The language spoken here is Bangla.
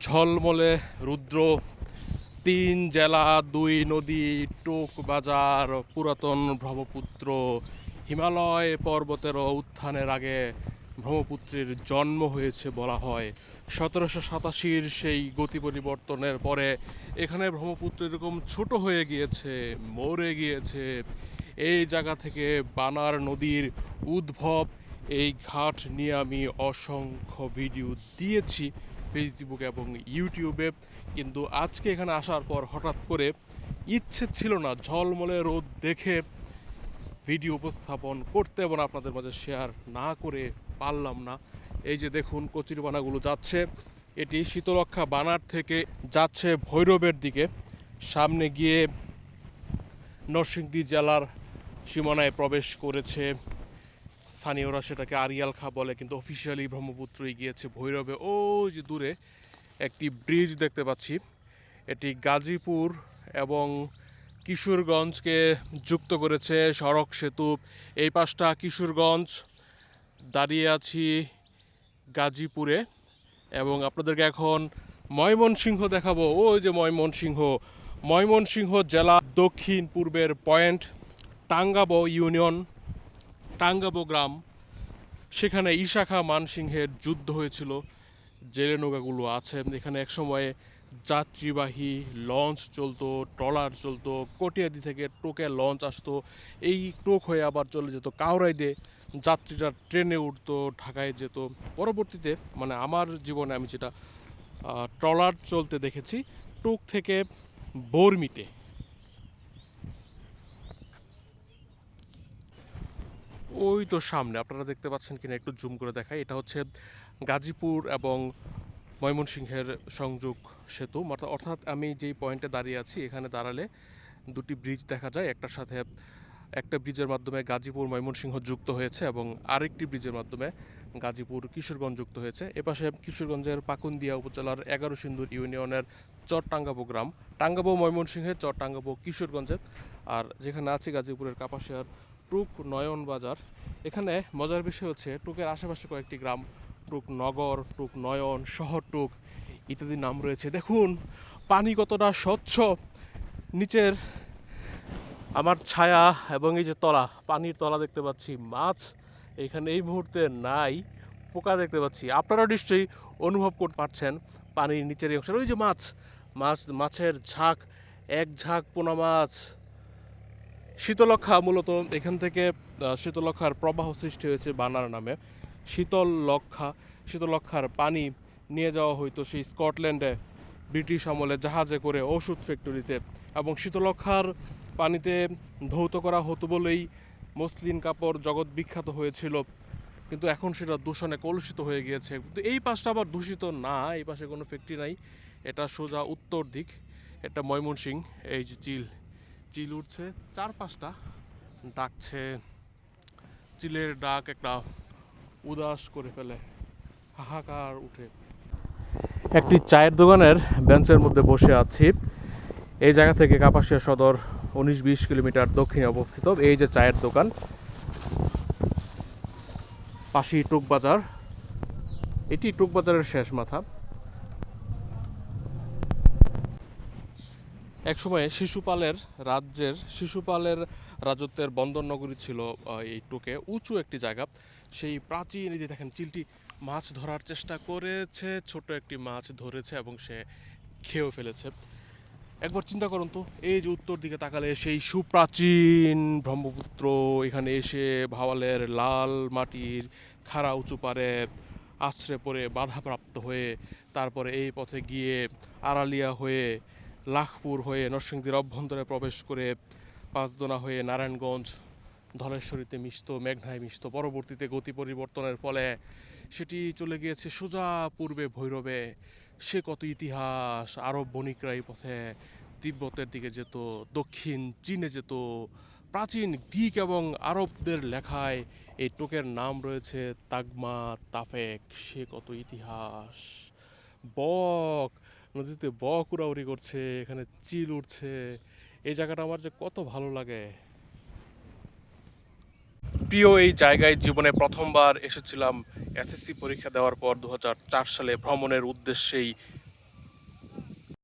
ঝলমলে রুদ্র, তিন জেলা, দুই নদী, টোক বাজার, পুরাতন ব্রহ্মপুত্র, হিমালয় পর্বতের উত্থানের আগে ব্রহ্মপুত্রের জন্ম হয়েছে বলা হয়। সতেরোশো সাতাশির সেই গতি পরিবর্তনের পরে এখানে ব্রহ্মপুত্র এরকম ছোট হয়ে গিয়েছে, মরে গিয়েছে। এই জায়গা থেকে বানার নদীর উদ্ভব, এই ঘাট নিয়ে আমি অসংখ্য ভিডিও দিয়েছি। ফেসবুক এবং ইউটিউবে কিন্তু আজকে এখানে আসার পর হঠাৎ করে ইচ্ছে ছিল না, ঝলমলে রোদ দেখে ভিডিও উপস্থাপন করতে এবং আপনাদের মাঝে শেয়ার না করে পারলাম না। এই যে দেখুন কচির বানাগুলো যাচ্ছে। এটি শীতলক্ষা বানার থেকে যাচ্ছে ভৈরবের দিকে। সামনে গিয়ে নরসিংদী জেলার সীমানায় প্রবেশ করেছে স্থানীয়রা সেটাকে আরিয়াল খা বলে, কিন্তু অফিসিয়ালি ব্রহ্মপুত্রই গিয়েছে ভৈরবে। ও যে দূরে একটি ব্রিজ দেখতে পাচ্ছি, এটি গাজীপুর এবং কিশোরগঞ্জকে যুক্ত করেছে সড়ক সেতু। এই পাশটা কিশোরগঞ্জ, দাঁড়িয়ে আছি গাজীপুরে। এবং আপনাদেরকে এখন ময়মনসিংহ দেখাবো। ওই যে ময়মনসিংহ ময়মনসিংহ জেলা দক্ষিণ পূর্বের পয়েন্ট, টাঙ্গাবো ইউনিয়ন। টাঙ্গাবো গ্রাম, সেখানে ইশাখা মানসিংহের যুদ্ধ হয়েছিল। জেলে নৌকাগুলো আছে। এখানে একসময় যাত্রীবাহী লঞ্চ চলতো, ট্রলার চলতো, কটিয়াদি থেকে টোকে লঞ্চ আসতো। এই টোক হয়ে আবার চলে যেত। কাউরাইদে যাত্রীরা ট্রেনে উঠতো, ঢাকায় যেত। পরবর্তীতে মানে আমার জীবনে আমি যেটা ট্রলার চলতে দেখেছি, টোক থেকে বর্মিতে। ওই তো সামনে, আপনারা দেখতে পাচ্ছেন কিনা একটু জুম করে দেখাই। এটা হচ্ছে গাজীপুর এবং ময়মনসিংহের সংযোগ সেতু। অর্থাৎ- আমি যেই পয়েন্টে দাঁড়িয়ে আছি, এখানে দাঁড়ালে দুটি ব্রিজ দেখা যায়। একটার সাথে একটা ব্রিজের মাধ্যমে গাজীপুর ময়মনসিংহ যুক্ত হয়েছে এবং আরেকটি ব্রিজের মাধ্যমে গাজীপুর কিশোরগঞ্জ যুক্ত হয়েছে। এপাশে কিশোরগঞ্জের পাকুন্দিয়া উপজেলার এগারো সিন্ধুর ইউনিয়নের চর টাঙ্গাবো গ্রাম। টাঙ্গাবো ময়মনসিংহে চর টাঙ্গাবো কিশোরগঞ্জে আর যেখানে আছে, গাজীপুরের কাপাসিয়ার টুক নয়ন বাজার। এখানে মজার বিষয় হচ্ছে টুকের আশেপাশে কয়েকটি গ্রাম, টুক নগর, টুক নয়ন, শহর টুক ইত্যাদি নাম রয়েছে। দেখুন, পানি কতটা স্বচ্ছ। নিচের আমার ছায়া এবং এই যে তলা, পানির তলা দেখতে পাচ্ছি। মাছ এখানে এই মুহূর্তে নাই, পোকা দেখতে পাচ্ছি। আপনারাও নিশ্চয়ই অনুভব করতে পারছেন পানির নিচের অংশের। ওই যে মাছ মাছ, মাছের ঝাঁক, এক ঝাঁক পোনা মাছ। শীতলক্ষা মূলত এখান থেকে শীতলক্ষার প্রবাহ সৃষ্টি হয়েছে বানার নামে। শীতল লক্ষা শীতলক্ষার পানি নিয়ে যাওয়া হইতো সেই স্কটল্যান্ডে ব্রিটিশ আমলে জাহাজে করে ওষুধ ফ্যাক্টরিতে এবং শীতলক্ষার পানিতে ধৌত করা হতো বলেই মসলিন কাপড় জগৎ বিখ্যাত হয়েছিল। কিন্তু এখন সেটা দূষণে কলুষিত হয়ে গিয়েছে। কিন্তু এই পাশটা আবার দূষিত না, এই পাশে কোনো ফ্যাক্টরি নাই। এটা সোজা উত্তর দিক, এটা ময়মনসিং এই যে চিল। চিল উঠছে চার পাঁচটা ডাকছে, চিলের ডাক একটা উদাস করে ফেলে, হাহাকার উঠে। একটি চায়ের দোকানের বেঞ্চের মধ্যে বসে আছি। এই জায়গা থেকে কাপাসিয়া সদর উনিশ বিশ কিলোমিটার দক্ষিণে অবস্থিত। এই যে চায়ের দোকান, পাশেই টুক বাজার এটি টুক বাজারের শেষ মাথা। একসময় শিশুপালের রাজ্যের, শিশুপালের রাজত্বের বন্দর নগরী ছিল এই টুকে। উঁচু একটি জায়গা। সেই প্রাচীন এই যে দেখেন চিলটি, মাছ ধরার চেষ্টা করেছে, ছোট একটি মাছ ধরেছে এবং সে খেয়েও ফেলেছে। একবার চিন্তা করুন তো, এই যে উত্তর দিকে তাকালে সেই সুপ্রাচীন ব্রহ্মপুত্র, এখানে এসে ভাওয়ালের লাল মাটির খাড়া উঁচু পারে আশ্রে পড়ে বাধাপ্রাপ্ত হয়ে, তারপরে এই পথে গিয়ে আড়ালিয়া হয়ে লাখপুর হয়ে নরসিংদীর অভ্যন্তরে প্রবেশ করে পাঁচদোনা হয়ে নারায়ণগঞ্জ, ধলেশ্বরীতে মিশত, মেঘনায় মিশত, পরবর্তীতে গতি পরিবর্তনের ফলে সেটি চলে গিয়েছে সোজা পূর্বে ভৈরবে। সে কত ইতিহাস, আরব বণিকরা এই পথে তিব্বতের দিকে যেত, দক্ষিণ চীনে যেত। প্রাচীন গ্রিক এবং আরবদের লেখায় এই টোকের নাম রয়েছে তাগমা তাফেক। সে কত ইতিহাস। বক নদীতে ব উড়াউড়ি করছে, এখানে চিল উঠছে এই জায়গাটা আমার যে কত ভালো লাগে। প্রিয়, এই জায়গায় জীবনে প্রথমবার এসেছিলাম এসএসসি পরীক্ষা দেওয়ার পর দু হাজার চার সালে ভ্রমণের উদ্দেশ্যেই।